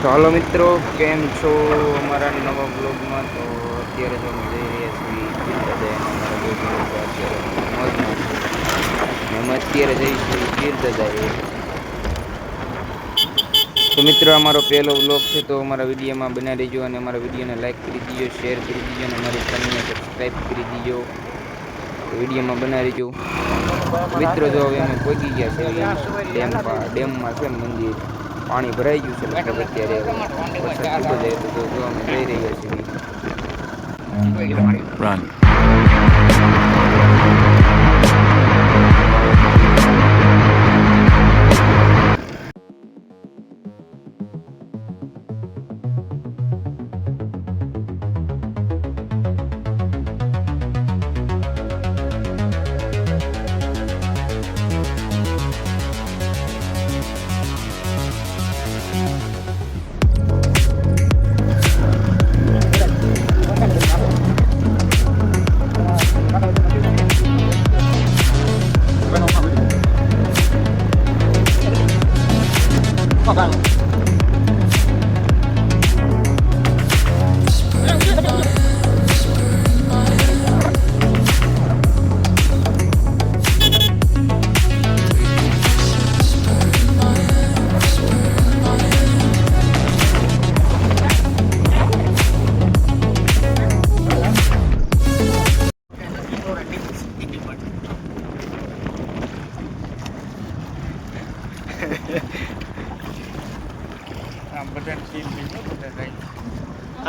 તો હાલો મિત્રો, કેમ છો અમારા નવા બ્લોગમાં તો અત્યારે જો અમે જઈ રહ્યા છીએ ગીરદાદા અમારા અત્યારે અમે અત્યારે જઈશું ગીરદાદાએ તો મિત્રો, અમારો પહેલો બ્લોગ છે તો અમારા વિડીયોમાં બનાવી દેજો અને અમારા વિડીયોને લાઇક કરી દીજો શેર કરી દીજો અને અમારી ચેનલને સબસ્ક્રાઈબ કરી દીજો. વિડીયોમાં બનાવી દેજો મિત્રો, જો હવે અમે પહોંચી ગયા છે ડેમ ડેમમાં છે મંદિર. પાણી ભરાઈ ગયું છે લગભગ અત્યારે વરસાદ ખૂબ જો જઈ રહ્યા છીએ.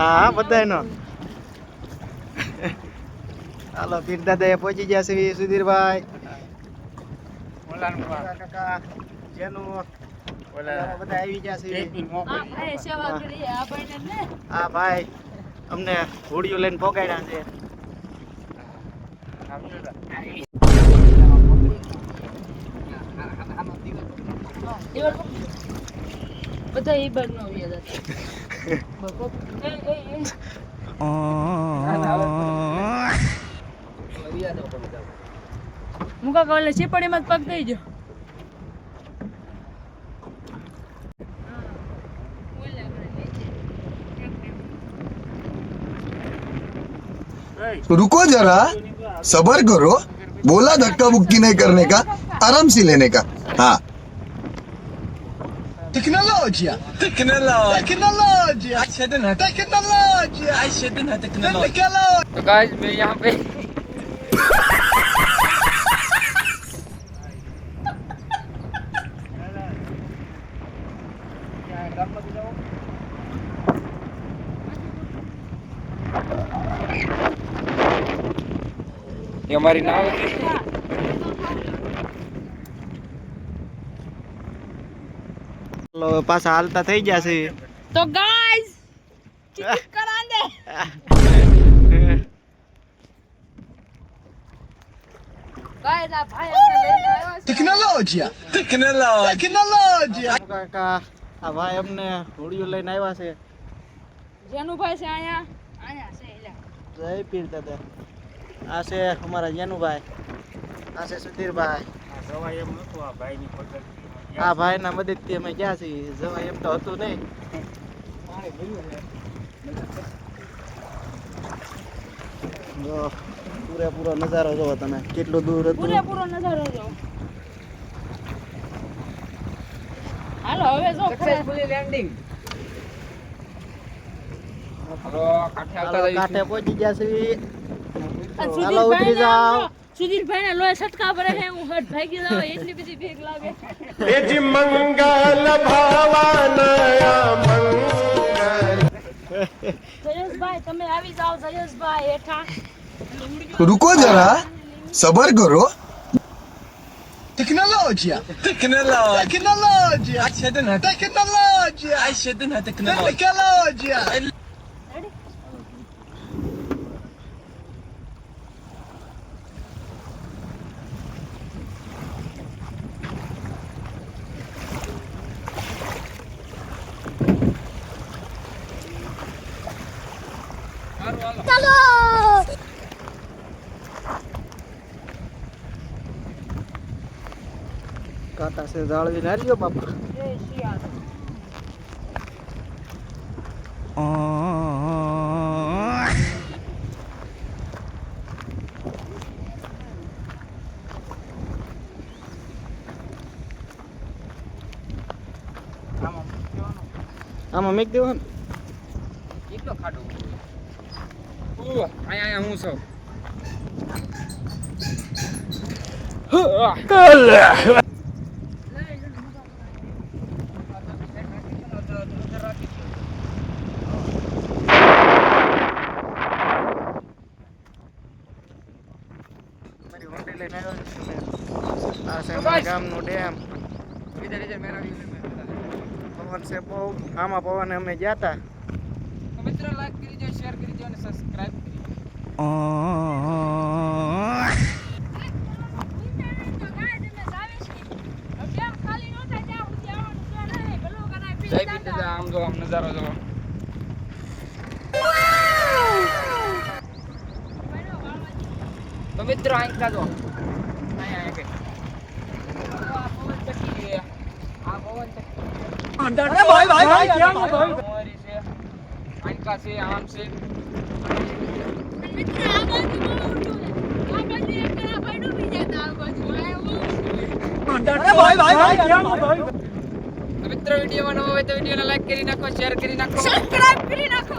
હા બધાયનો હાલો પીર દાદા પહોંચી ગયા છે સુધીરભાઈ કાકા જેનું બધા આવી ગયા છે હા ભાઈ અમને હોડીઓ લઈને પોગાડ્યા છે બધા એ બાર નો વ્યાજ મુકા કાલે ચીપડીમાં જ પગ દઈ જો रुको जरा सबर करो बोला धक्का बुक्की नहीं करने का आराम से लेने का हाँ टेक्नोलॉजिया टेक्नोलॉजिया टेक्नोलॉजिया टेक्नोलॉजिया तो गाइस मैं यहाँ पे ये हमारी नाव है એટલે પાછા હાલતા થઈ ગયા છે. તો ગાઈસ કરા દે. ગાઈસ આ ભાઈ ટેકનોલોજી ટેકનોલોજી ટેકનોલોજી કાકા આ ભાઈ અમને હોડિયું લઈને આવ્યા છે. જેનુભાઈ છે અહીંયા. અહીંયા છે એલા જય પીર દાદા. આ છે અમારા જેનુભાઈ. આ છે સુધીરભાઈ. આ દવા એમ નતું આ ભાઈની પગડ મદદથી અમે ગયા છીએ. જવાય એમ તો હતું નહીં. જો પૂરેપૂરો નજારો જોવો તમે. કેટલું દૂર હતું? પૂરેપૂરો નજારો જોવો. હાલો હવે જો સક્સેસફુલી લેન્ડિંગ. કાંઠે પહોંચી ગયા છે હાલો ઉતરી જાઓ. સુધીરભાઈ ને લોહી છટકા પડે છે હું હટ ભાગી જાવ એટલી બધી ભેગ લાગે એજ મંગલ ભાવાના જયેશભાઈ તમે આવી જાઓ જયેશભાઈ હેઠા રૂકો જરા સબર કરો Tecnologia! Tecnologia! Tecnologia! Ai, Shedna, tecnologia! Ai, Shedna, tecnologia! Tecnologia! કાંટા છે જાળવી બાપા. જય શ્રી રામ. આમાં મેક દેવાનું. કેટલો ખાડો ઉહ, અહીંયા હું છું. મારી આવ્યો છું. આ છે અમારા ગામનું ડેમ. પવન છે બહુ. આમાં પવન અમે ગયા હતા તો મિત્રો લાઈક કરી દો શેર કરી દો અને સબસ્ક્રાઇબ કરી દો. આમ જો આમ નજારો જો તો મિત્રો અહીં કાજો અહીંયા અહીંયા કઈ આ પવન ચક્કી છે આ પવન ચક્કી અરે ભાઈ ભાઈ ભાઈ ક્યાં ભાઈ મોરી છે આંકા છે આમ છે અરે ભાઈ ભાઈ ભાઈ કેમ ભાઈ મિત્રો વિડીયોમાં નવો હોય તો વિડીયોને લાઈક કરી નાખો શેર કરી નાખો સબસ્ક્રાઇબ કરી નાખો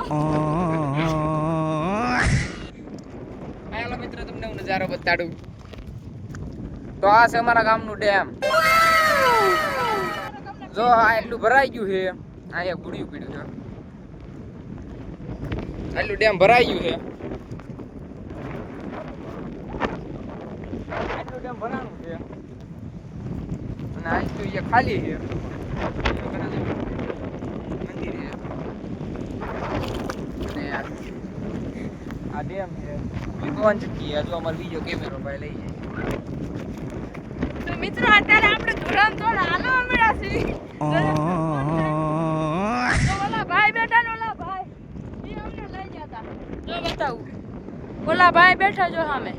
હાલો મિત્રો તમને હું નજારો બતાડું તો આ છે અમારા ગામનું ડેમ જો આ એટલું ભરાઈ ગયું છે, આ ગુડિયું પીડ્યું છે. એટલું ડેમ ભરાઈ ગયું છે. આટલું ડેમ ભરાણું છે. અને આ ખાલી છે. આ ડેમ છે. પવન ચક્કી હજુ અમારો બીજો કેમેરો ભાઈ લઈ જાય. મિત્રો, અત્યારે આપણે ઓલા ભાઈ બેઠા ને ઓલા ભાઈ. ઈ અમને લઈ જતા. જો બતાવું. ઓલા ભાઈ બેઠા જો સામે.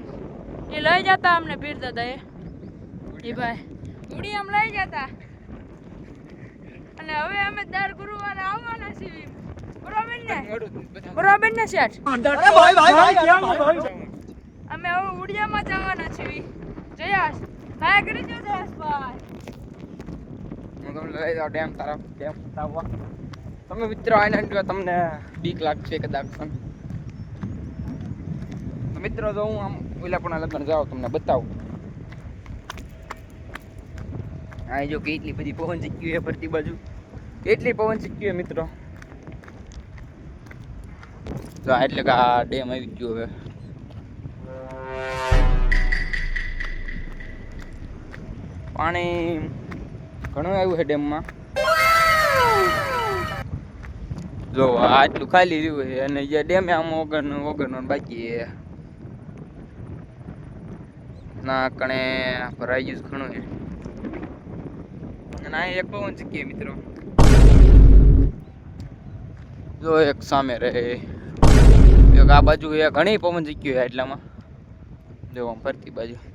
એ લઈ જતા અમને પીર દાદા એ. ઈ ભાઈ. ઉડી આમ લઈ જતા. અને હવે અમે દર ગુરુવારે આવવાના છીએ. બરોબર ને? બરોબર ને શેઠ? ભાઈ ભાઈ ભાઈ ભાઈ અમે હવે ઉડિયામાં જવાના છીએ. જયાસ. ભાઈ કરી દો જયાસભાઈ હું તમને લઈ જાઓ ડેમ તારા ડેમ બતાવવા તમે મિત્રો આને તમને બીક લાગશે કદાચ. મિત્રો જો હું આમ ઓલા પણ લગ્ન જાઉં, તમને બતાવું. આ જો કેટલી બધી પવન ચીક્યું છે ફરતી બાજુ. કેટલી પવન ચીક્યું મિત્રો. તો એટલે કે આ ડેમ આવી ગયો હવે. પાણી ઘણું આવ્યું છે ડેમમાં. જો આટલું ખાલી રહ્યું છે અને જે ડેમે આમ ઓગણ ઓગણ બાકી છે. ના, કણે ભરાઈ ગયું ઘણું છે. અને આ એક પવન ચક્કી મિત્રો. જો, એક સામે રહે. એક આ બાજુ એ ઘણી પવન ચક્કી છે એટલામાં. જો ફરતી બાજુ.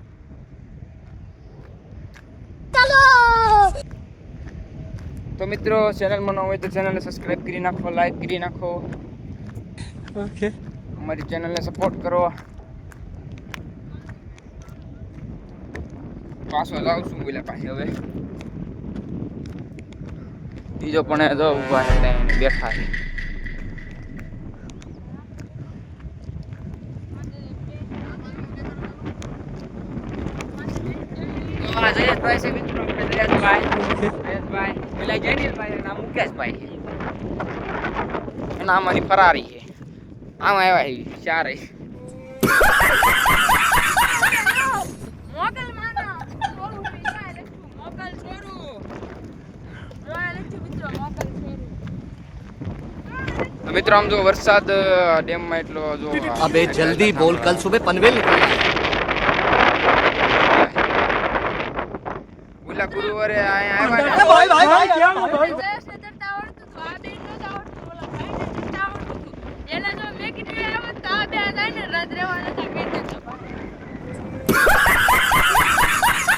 તો મિત્રો ચેનલમાં ન હોય તો ચેનલને સબસ્ક્રાઇબ કરી નાખો લાઈક કરી નાખો. ઓકે. અમારી ચેનલને સપોર્ટ કરો. પાછો જાઉં છું બોલ્યા પાછી હવે. બીજો પણ જો ઊભા છે બેઠા છે તો આ જયેશભાઈ છે મિત્રો જયેશભાઈ જયેશભાઈ પેલા જયનીલભાઈ નામ મુકેશભાઈ છે એના અમારી ફરારી છે આમ આવ્યા એવી ચારે મિત્રો આમ જો વરસાદ ડેમમાં એટલો જો અબે જલ્દી બોલ કલ સુબહ પનવેલ કહી દેતા.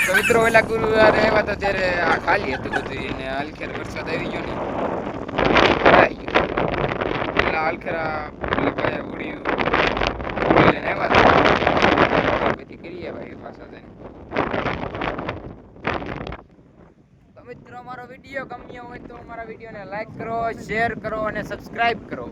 તો મિત્રો ઓલા ગુરુવારે આવ્યા હતા ત્યારે આ ખાલી હતું બધું એને હલખેર વરસાદ આવી ગયો ને. પેલા હાલખેરા પેલા ભાઈ ઉડી ઉડી લઈને આવ્યા હતા પછી કરીએ ભાઈ પાછા જઈને તો મિત્રો, અમારો વીડિયો ગમ્યો હોય તો અમારા વિડીયોને લાઈક કરો શેર કરો અને સબસ્ક્રાઈબ કરો.